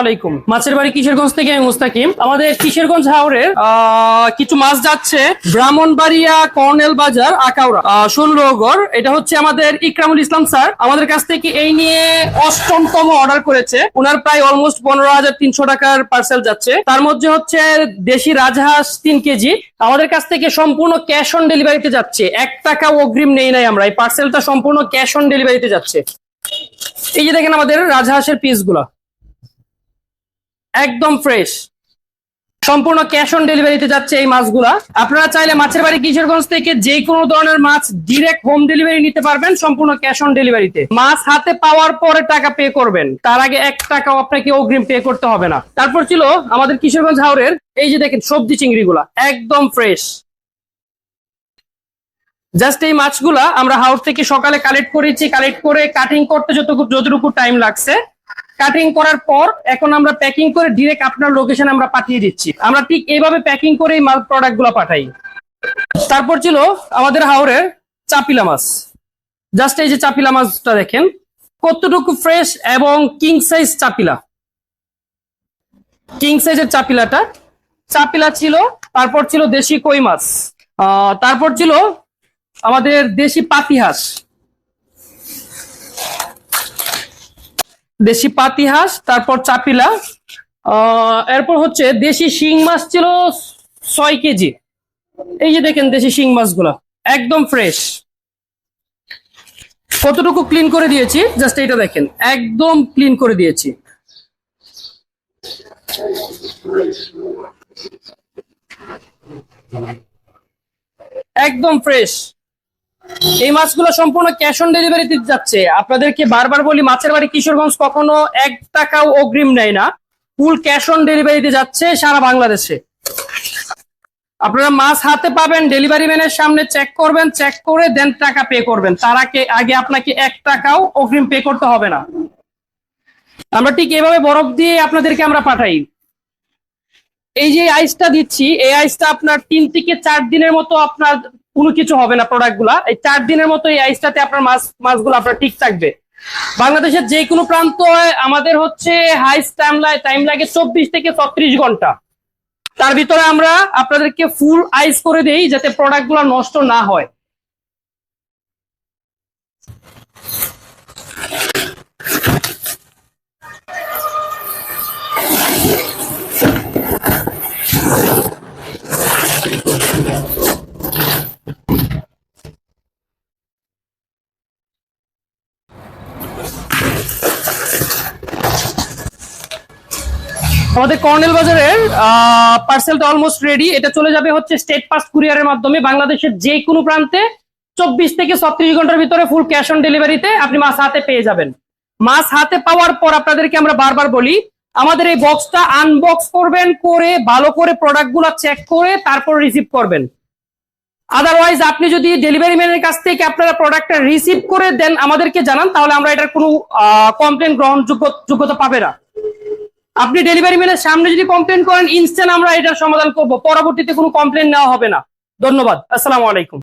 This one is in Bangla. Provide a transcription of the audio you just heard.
আলাইকুম। মাছের বাড়ি কিশোরগঞ্জ থেকে মুস্তাকিম। আমাদের কিশোরগঞ্জ কিছু মাছ যাচ্ছে। ব্রাহ্মণবাড়িয়া কর্নেল বাজার এটা হচ্ছে আমাদের ইকরামুল ইসলাম স্যার। আমাদের কাছ থেকে এই নিয়ে অর্ডার করেছে। ওনার প্রায় অলমোস্ট পনেরো হাজার তিনশো টাকার পার্সেল যাচ্ছে। তার মধ্যে হচ্ছে দেশি রাজহাঁস তিন কেজি। আমাদের কাছ থেকে সম্পূর্ণ ক্যাশ অন ডেলিভারিতে যাচ্ছে। এক টাকা অগ্রিম নেই নাই আমরা। এই পার্সেলটা সম্পূর্ণ ক্যাশ অন ডেলিভারিতে যাচ্ছে। এই যে দেখেন আমাদের রাজহাঁসের পিসগুলো একদম ফ্রেশ সম্পূর্ণ ক্যাশ অন ডেলিভারিতে যাচ্ছে এই মাছগুলা। আপনারা চাইলে মাছের বাড়ি কিশোরগঞ্জ থেকে যে কোনো ধরনের মাছ ডিরেক্ট হোম ডেলিভারি নিতে পারবেন সম্পূর্ণ ক্যাশ অন ডেলিভারিতে মাছ হাতে পাওয়ার পরে টাকা পে করবেন। তার আগে এক টাকাও আপনাকে অগ্রিম পে করতে হবে না। তারপর ছিল আমাদের কিশোরগঞ্জ হাওরের, এই যে দেখেন সবজি চিংড়িগুলা, একদম ফ্রেশ জাস্ট এই মাছগুলা আমরা হাওর থেকে সকালে কালেক্ট করেছি। কালেক্ট করে কাটিং করতে যতটুকু যতটুকু টাইম লাগছে। কাটিং করার পর এখন আমরা প্যাকিং করে ডিরেক্ট আপনার লোকেশন আমরা পাঠিয়ে দিচ্ছি। আমরা ঠিক এইভাবে প্যাকিং করে মাল প্রোডাক্টগুলো পাঠাই। তারপর ছিল আমাদের হাওরের চাপিলা মাছ। জাস্ট এই যে চাপিলা মাছটা দেখেন, কতটুকু ফ্রেশ এবং কিং সাইজ চাপিলা। কিং সাইজের চাপিলাটা। চাপিলা ছিল, তারপর ছিল দেশি কই মাছ। তারপর ছিল আমাদের দেশি পাতিহাঁস। দেশি পাতিহাঁস তারপর চাপিলা এরপর হচ্ছে দেশি শিং মাছ ছিল ছয় কেজি। এই যে দেখেন দেশি শিং মাছগুলো, একদম ফ্রেশ কতটুকু ক্লিন করে দিয়েছি? জাস্ট এটা দেখেন, একদম ক্লিন করে দিয়েছি। একদম ফ্রেশ এই মাছগুলো সম্পূর্ণ ক্যাশ অন ডেলিভারিতে যাচ্ছে। আপনাদেরকে বারবার বলি, মাছের বাড়ি কিশোরগঞ্জ কখনো এক টাকাও অগ্রিম নেয় না। ফুল ক্যাশ অন ডেলিভারিতে যাচ্ছে সারা বাংলাদেশে। আপনারা মাছ হাতে পাবেন ডেলিভারি ম্যানের সামনে চেক করবেন চেক করে দেন টাকা পে করবেন। তার আগে আপনাকে এক টাকাও অগ্রিম পে করতে হবে না। আমরা ঠিক এভাবে বরফ দিয়ে আপনাদেরকে আমরা পাঠাই। এই যে আইসটা দিচ্ছি, এই আইসটা আপনার তিন থেকে চার দিনের মতো আপনার কোনো কিছু হবে না প্রোডাক্টগুলা। এই চার দিনের মতো এই আইসটাতে আপনার মাছ, মাছগুলো আপনার ঠিক থাকবে। বাংলাদেশের যে কোনো প্রান্ত আমাদের হচ্ছে হাইস টাইম টাইম লাগে চব্বিশ থেকে ছত্রিশ ঘণ্টা। তার ভিতরে আমরা আপনাদেরকে ফুল আইস করে দেই যাতে প্রোডাক্টগুলো নষ্ট না হয়। আমাদের কর্নেল বাজারের পার্সেলটা অলমোস্ট রেডি এটা চলে যাবে হচ্ছে স্টেট পাস কুরিয়ারের মাধ্যমে বাংলাদেশের যে কোনো প্রান্তে চব্বিশ থেকে ছত্রিশ ঘণ্টার ভিতরে ফুল ক্যাশ অন ডেলিভারিতে আপনি মাছ হাতে পেয়ে যাবেন। মাছ হাতে পাওয়ার পর আপনাদেরকে আমরা বারবার বলি, আমাদের এই বক্সটা আনবক্স করবেন করে, ভালো করে প্রোডাক্টগুলো চেক করে তারপর রিসিভ করবেন। আদারওয়াইজ আপনি যদি ডেলিভারি ম্যানের কাছ থেকে আপনারা প্রোডাক্টটা রিসিভ করে দেন, আমাদেরকে জানান, তাহলে আমরা এটার কোনো কমপ্লেন গ্রহণযোগ্য, যোগ্যতা পাবে না। আপনি ডেলিভারি ম্যানের সামনে যদি কমপ্লেন করেন ইনস্ট্যান্ট আমরা এটার সমাধান করব। পরবর্তীতে কোনো কমপ্লেন নেওয়া হবে না। ধন্যবাদ। আসসালামু আলাইকুম।